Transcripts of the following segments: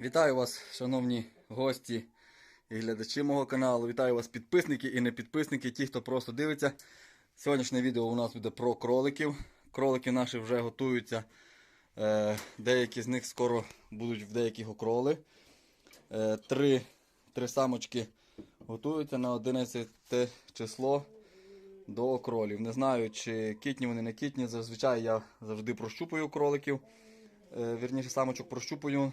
Вітаю вас, шановні гості і глядачі мого каналу. Вітаю вас, підписники і не підписники, ті, хто просто дивиться. Сьогоднішнє відео у нас буде про кроликів. Кролики наші вже готуються. Е, деякі з них скоро будуть в деяких окроли. Е, три, три самочки готуються на 11 число до окролів. Не знаю, чи кітні вони не кітні. Зазвичай я завжди прощупую кроликів. Е, вірніше, самочок прощупую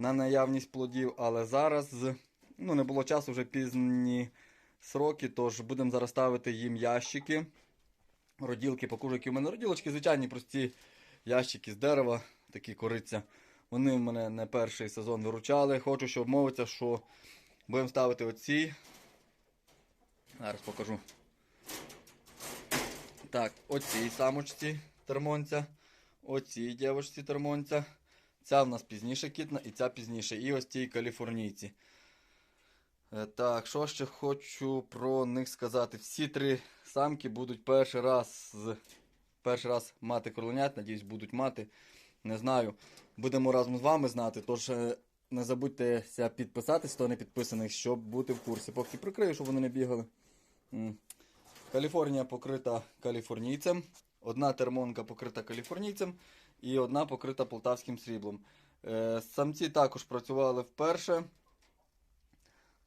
на наявність плодів, але зараз ну, не було часу вже пізні сроки, тож будемо зараз ставити їм ящики. Роділки, покажу, які в мене роділочки, звичайні прості ящики з дерева, такі кориця. Вони в мене не перший сезон виручали. Хочу, щоб мовиться, що будемо ставити оці. Зараз покажу. Так, оцій самочці термонця, оцій дівчинці термонця. Ця в нас пізніше кітна і ця пізніше. І ось ті каліфорнійці. Е, Так, що ще хочу про них сказати. Всі три самки будуть перший раз перший раз мати кроленят, надіюсь, будуть мати. Не знаю. Будемо разом з вами знати. Тож е, не забудьтеся підписатись, хто не підписаний, щоб бути в курсі. Поки прикрию, щоб вони не бігали. Каліфорнія покрита каліфорнійцем. Одна термонка покрита каліфорнійцем і одна покрита полтавським сріблом. Е, самці також працювали вперше.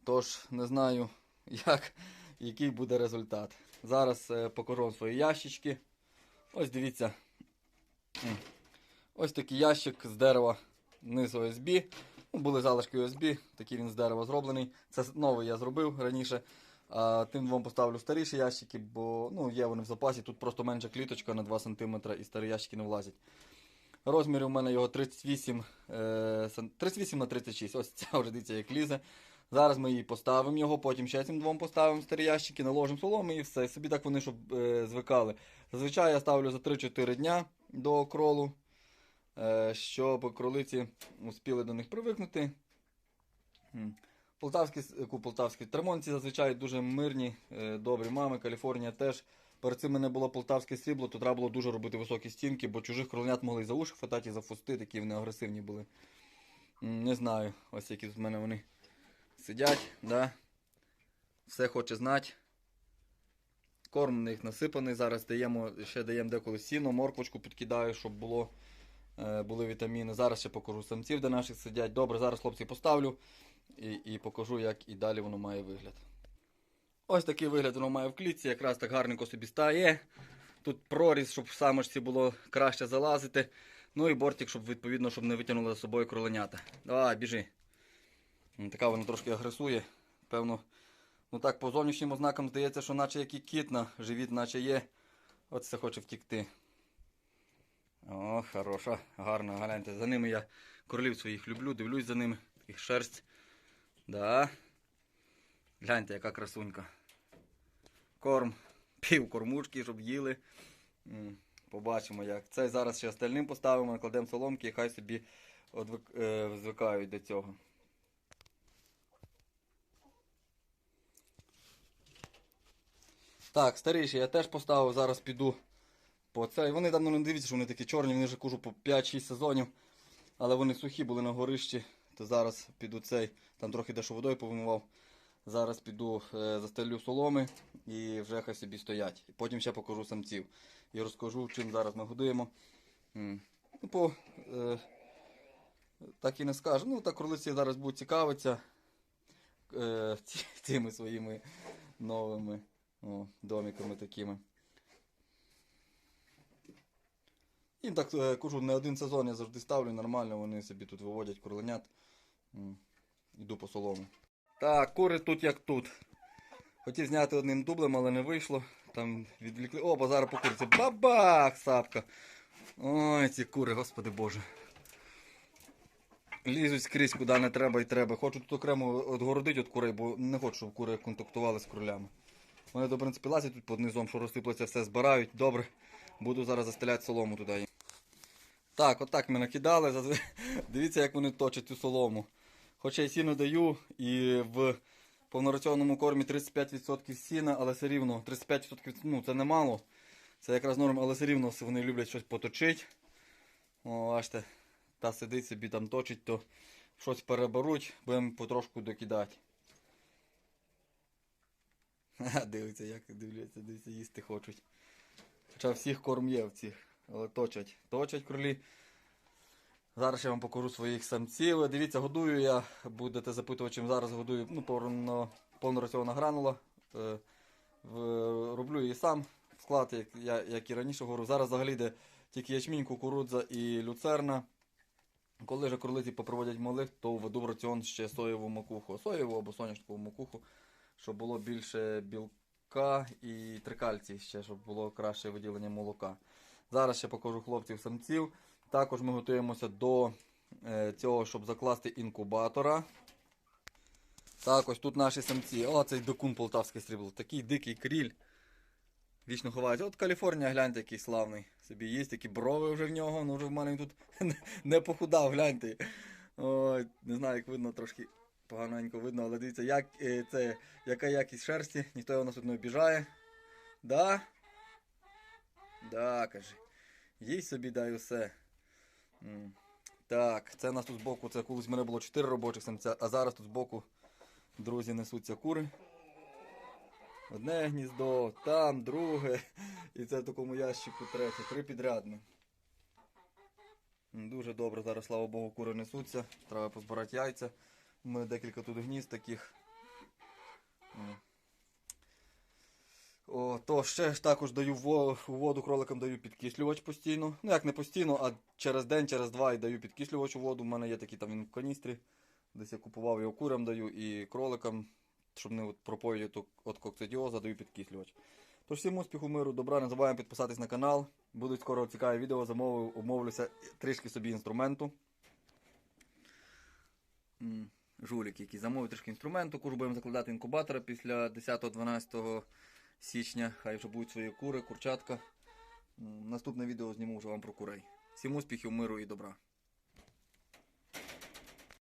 Тож не знаю, як, який буде результат. Зараз е, покажу свої ящички. Ось дивіться. Ось такий ящик з дерева низ ОСБ. Ну, були залишки ОСБ, такий він з дерева зроблений. Це новий я зробив раніше. Тим двом поставлю старіші ящики, бо ну, є вони в запасі. Тут просто менша кліточка на 2 см і старі ящики не влазять. Розмір у мене його 38 е, сан- 38 на 36. Ось ця вже дивіться, як лізе. Зараз ми її поставимо його, потім ще цим двом поставимо старі ящики, наложимо соломи і все. Собі так вони, щоб е, звикали. Зазвичай я ставлю за 3-4 дня до кролу, е, щоб кролиці успіли до них привикнути. Полтавські, полтавські термонці зазвичай дуже мирні, е, добрі мами, Каліфорнія теж. Перед цим мене було полтавське срібло, то треба було дуже робити високі стінки, бо чужих кроленят могли за уші хватати, і за фусти, такі вони агресивні були. Не знаю, ось які тут в мене вони сидять, да? все хоче знати. Корм в них насипаний, зараз даємо, ще даємо деколи сіно, морквочку підкидаю, щоб було, е, були вітаміни. Зараз ще покажу самців, де наших сидять. Добре, зараз хлопці поставлю і, і покажу, як і далі воно має вигляд. Ось такий вигляд воно має в клітці, якраз так гарненько собі стає. Тут проріз, щоб в самочці було краще залазити. Ну і бортик, щоб відповідно, щоб не витягнули за собою кроленята. Давай, біжи. Така вона трошки агресує. Певно, ну так по зовнішнім ознакам здається, що наче як і кітна, живіт наче є. От це хоче втікти. О, хороша, гарна, гляньте. За ними я королів своїх люблю, дивлюсь за ними. Їх шерсть. Да. Гляньте, яка красунька. Корм. Пів кормушки, щоб їли. Побачимо як. Цей зараз ще остальним поставимо, накладемо соломки і хай собі е, звикають до цього. Так, старіші я теж поставив, зараз піду по цей. Вони давно не дивіться, що вони такі чорні, вони вже кажу по 5-6 сезонів. Але вони сухі були на горищі, то зараз піду цей, там трохи дещо водою повимивав. Зараз піду е, застелю соломи і вже хай собі стоять. Потім ще покажу самців. І розкажу, чим зараз ми годуємо. Ну, по, е, так і не скажу. Ну, так кролиці зараз будуть цікавитися е, цими своїми новими о, домиками такими. Їм так е, кажу, не один сезон я завжди ставлю нормально, вони собі тут виводять кроленят. М, Іду по солому. Так, кури тут як тут. Хотів зняти одним дублем, але не вийшло. Там відвлекли. О, базара по курці. Бабах! Сапка. Ой, ці кури, господи боже. Лізуть скрізь, куди не треба і треба. Хочу тут окремо відгородити від курей, бо не хочу, щоб кури контактували з кролями. Вони, в принципі, лазять тут під низом, що розсиплеться, все збирають. Добре. Буду зараз застеляти солому туди. Так, отак ми накидали. Дивіться, як вони точать цю солому. Хоча я сіно даю і в повнораціонному кормі 35% сіна, але все рівно 35% ну, це немало. Це якраз норм, але все рівно вони люблять щось поточити. О, бачите, та сидить собі там точить, то щось переберуть, будемо потрошку докидати. Дивиться, як дивляться, дивиться, їсти хочуть. Хоча всіх корм є в цих, але точать. Точать кролі. Зараз я вам покажу своїх самців. Дивіться, годую я, будете запитувати, чим зараз годую ну, повно, повно раціона гранула. Е, в, роблю її сам склад, як, я, як і раніше говорю. Зараз взагалі йде тільки ячмінь, кукурудза і люцерна. Коли ж кролиці попроводять малих, то введу в раціон ще соєву макуху, соєву або соняшникову макуху, щоб було більше білка і трикальцій ще, щоб було краще виділення молока. Зараз ще покажу хлопців самців. Також ми готуємося до е, цього, щоб закласти інкубатора. Так, ось тут наші самці. О, цей докун полтавське срібло. Такий дикий кріль. Вічно ховається. От Каліфорнія, гляньте, який славний. Собі є такі брови вже в нього, ну вже в мене він тут не похудав, гляньте. Ой, не знаю, як видно, трошки поганенько видно, але дивіться, як, е, це, яка якість шерсті, ніхто його нас тут не обіжає. Да? Да, каже. Їй собі дай усе. Так, це у нас тут збоку, це колись в мене було 4 робочих самця, а зараз тут збоку, друзі, несуться кури. Одне гніздо, там, друге. І це в такому ящику третє. Три підрядно. М, Дуже добре, зараз, слава Богу, кури несуться. Треба позбирати яйця. У мене декілька тут гнізд таких. О, то ще ж також даю во- воду кроликам даю підкислювач постійно. Ну як не постійно, а через день, через два і даю підкислювач у воду. У мене є такі там він в каністрі. Десь я купував його курям даю і кроликам, щоб не от пропоїти від кокцидіоза, даю підкислювач. Тож всім успіху, миру, добра, не забуваємо підписатись на канал. Будуть скоро цікаві відео, замовив, умовлюся трішки собі інструменту. Жулік, який замовив трішки інструменту. Куру будемо закладати інкубатора після 10-12 січня. Хай вже будуть свої кури, курчатка. Наступне відео зніму вже вам про курей. Всім успіхів, миру і добра.